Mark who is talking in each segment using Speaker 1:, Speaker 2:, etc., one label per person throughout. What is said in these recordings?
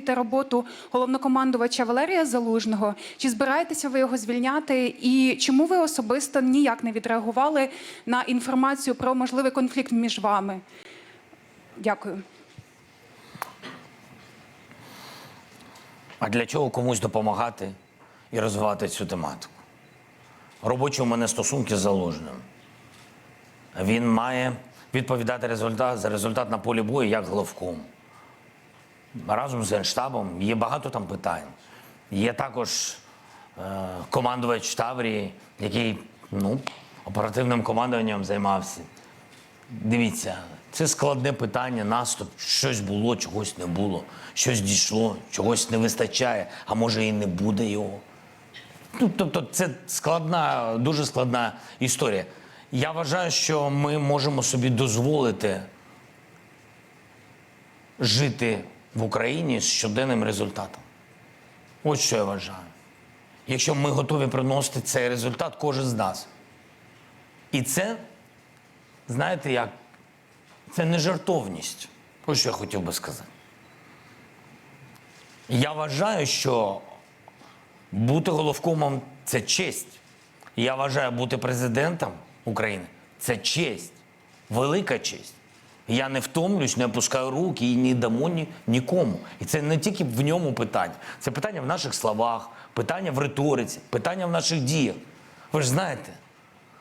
Speaker 1: Та роботу головнокомандувача Валерія Залужного. Чи збираєтеся ви його звільняти? І чому ви особисто ніяк не відреагували на інформацію про можливий конфлікт між вами? Дякую.
Speaker 2: А для чого комусь допомагати і розвивати цю тематику? Робочі у мене стосунки з заложеним. Він має відповідати результат за результат на полі бою як головком. Разом з Генштабом є багато там питань. Є також е, командувач Таврії, який ну, оперативним командуванням займався. Дивіться, це складне питання, наступ. Щось було, чогось не було, щось дійшло, чогось не вистачає, а може і не буде його. Ну, тобто, це складна, дуже складна історія. Я вважаю, що ми можемо собі дозволити жити в Україні з щоденним результатом. Ось що я вважаю. Якщо ми готові приносити цей результат, кожен з нас. І це, знаєте, як це не жартовність. Ось що я хотів би сказати. Я вважаю, що бути головкомом це честь. Я вважаю, бути президентом України це честь, велика честь. Я не втомлюсь, не опускаю руки і не дамо ні, нікому. І це не тільки в ньому питання, це питання в наших словах, питання в риториці, питання в наших діях. Ви ж знаєте,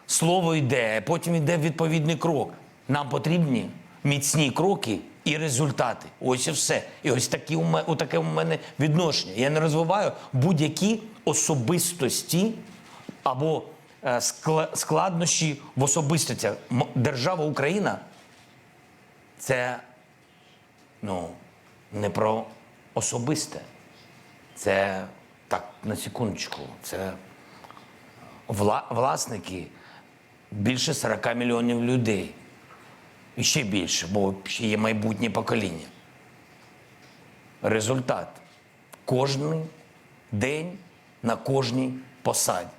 Speaker 2: слово йде, потім йде відповідний крок. Нам потрібні міцні кроки і результати. Ось і все. І ось такі у мене, таке у мене відношення. Я не розвиваю будь-які особистості або е, складнощі в особистостях. Держава Україна це ну, не про особисте. Це так, на секундочку. Це вла, власники більше 40 мільйонів людей. І ще більше, бо ще є майбутнє покоління. Результат кожний день на кожній посаді.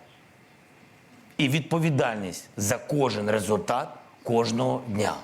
Speaker 2: І відповідальність за кожен результат кожного дня.